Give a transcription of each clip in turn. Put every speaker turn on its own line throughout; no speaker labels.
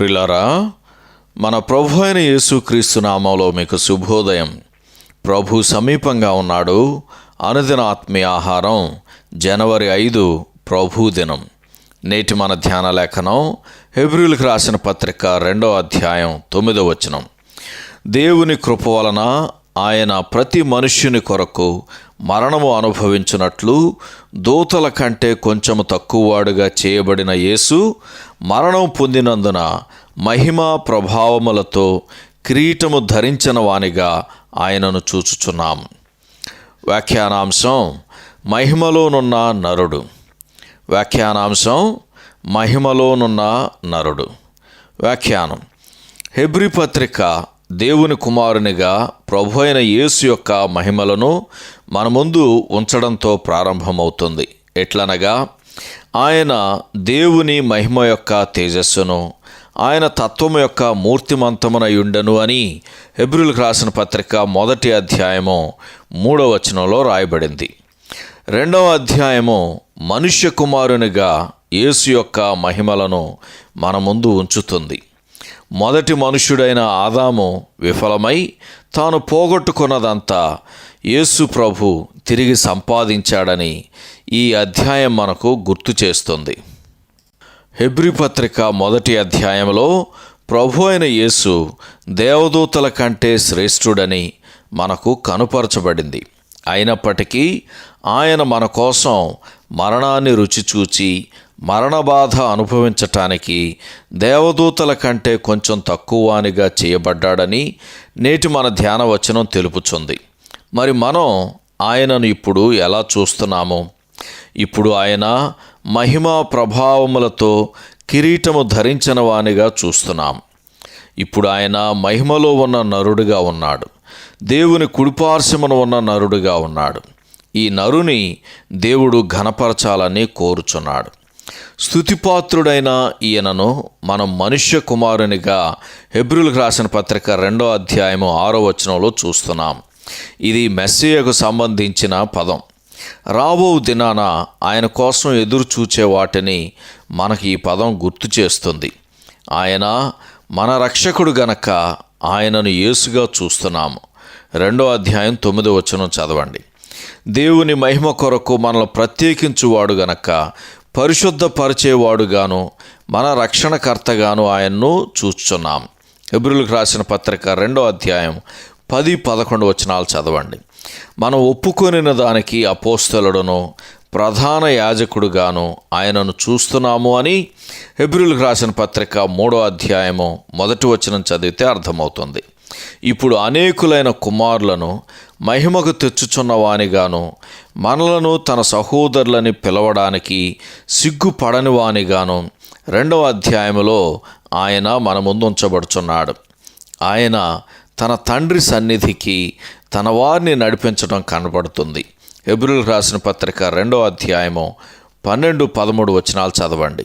ప్రిలారా మన ప్రభు అయిన యేసుక్రీస్తు నామంలో మీకు శుభోదయం. ప్రభు సమీపంగా ఉన్నాడు. అనుదిన ఆత్మీయ ఆహారం జనవరి ఐదు ప్రభు దినం. నేటి మన ధ్యాన లేఖనం హెబ్రిల్కి రాసిన పత్రిక రెండో అధ్యాయం తొమ్మిదో వచనం. దేవుని కృప వలన ఆయన ప్రతి మనుష్యుని కొరకు మరణము అనుభవించినట్లు దూతల కంటే కొంచెము తక్కువవాడుగా చేయబడిన యేసు మరణం పొందినందున మహిమ ప్రభావములతో కిరీటము ధరించిన వానిగా ఆయనను చూచుచున్నాం. వ్యాఖ్యానాంశం మహిమలోనున్న నరుడు. వ్యాఖ్యానాంశం మహిమలోనున్న నరుడు. వ్యాఖ్యానం హెబ్రి పత్రిక దేవుని కుమారునిగా ప్రభు అయిన యేసు యొక్క మహిమలను మన ముందు ఉంచడంతో ప్రారంభమవుతుంది. ఎట్లనగా ఆయన దేవుని మహిమ యొక్క తేజస్సును ఆయన తత్వము యొక్క మూర్తిమంతమునయుండను అని హెబ్రిల్కి రాసిన పత్రిక మొదటి అధ్యాయము మూడవ వచనంలో రాయబడింది. రెండవ అధ్యాయము మనుష్య కుమారునిగా యేసు యొక్క మహిమలను మన ముందు ఉంచుతుంది. మొదటి మనుష్యుడైన ఆదాము విఫలమై తాను పోగొట్టుకున్నదంతా యేసు ప్రభు తిరిగి సంపాదించాడని ఈ అధ్యాయం మనకు గుర్తు చేస్తుంది. హెబ్రి పత్రిక మొదటి అధ్యాయంలో ప్రభు అయిన యేసు దేవదూతల కంటే శ్రేష్ఠుడని మనకు కనుపరచబడింది. అయినప్పటికీ ఆయన మన కోసం మరణాన్ని రుచి చూచి మరణ బాధ అనుభవించటానికి దేవదూతల కంటే కొంచెం తక్కువనిగా చేయబడ్డాడని నేటి మన ధ్యాన వచనం తెలుపుచుంది. మరి మనం ఆయనను ఇప్పుడు ఎలా చూస్తున్నాము? ఇప్పుడు ఆయన మహిమా ప్రభావములతో కిరీటము ధరించిన వానిగా చూస్తున్నాం. ఇప్పుడు ఆయన మహిమలో ఉన్న నరుడుగా ఉన్నాడు. దేవుని కుడిపార్శ్వమున ఉన్న నరుడుగా ఉన్నాడు. ఈ నరుని దేవుడు ఘనపరచాలని కోరుచున్నాడు. స్థుతిపాత్రుడైన ఈయనను మనం మనుష్య కుమారునిగా హెబ్రిల్కి రాసిన పత్రిక రెండో అధ్యాయము ఆరో వచనంలో చూస్తున్నాం. ఇది మెస్సియకు సంబంధించిన పదం. రాబో దినాన ఆయన కోసం ఎదురు చూచే వాటిని మనకి ఈ పదం గుర్తు చేస్తుంది. ఆయన మన రక్షకుడు గనక ఆయనను యేసుగా చూస్తున్నాము. రెండో అధ్యాయం తొమ్మిదో వచనం చదవండి. దేవుని మహిమ కొరకు మనల్ని ప్రత్యేకించువాడు గనక పరిశుద్ధపరిచేవాడుగాను మన రక్షణకర్తగాను ఆయన్ను చూస్తున్నాం. ఎబ్రిల్కి రాసిన పత్రిక రెండో అధ్యాయం పది పదకొండు వచనాలు చదవండి. మనం ఒప్పుకొనిన దానికి అపోస్తలుడును ప్రధాన యాజకుడుగాను ఆయనను చూస్తున్నాము అని హెబ్రిల్కి రాసిన పత్రిక మూడో అధ్యాయము మొదటి వచనం చదివితే అర్థమవుతుంది. ఇప్పుడు అనేకులైన కుమారులను మహిమకు తెచ్చుచున్నవానిగాను మనలను తన సహోదరులని పిలవడానికి సిగ్గుపడని వానిగాను రెండవ అధ్యాయంలో ఆయన మన ముందు ఉంచబడుచున్నాడు ఆయన తన తండ్రి సన్నిధికి తన వారిని నడిపించడం కనబడుతుంది. ఎబ్రిల్ రాసిన పత్రిక రెండో అధ్యాయము పన్నెండు పదమూడు వచనాలు చదవండి.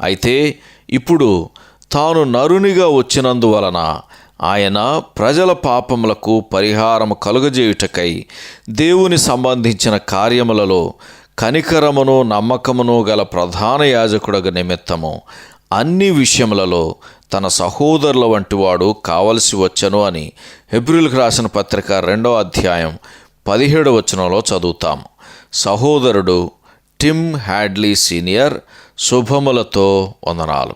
అయితే ఇప్పుడు తాను నరునిగా వచ్చినందువలన ఆయన ప్రజల పాపములకు పరిహారము కలుగజేయుటకై దేవుని సంబంధించిన కార్యములలో కనికరమును నమ్మకమును గల ప్రధాన యాజకుడగ నిమిత్తము అన్ని విషయములలో తన సహోదరుల వంటి వాడు కావలసి వచ్చను అని హెబ్రిల్కి రాసిన పత్రిక రెండో అధ్యాయం పదిహేడు వచనంలో చదువుతాం. సహోదరుడు టిమ్ హ్యాడ్లీ సీనియర్ శుభములతో వందనాలు.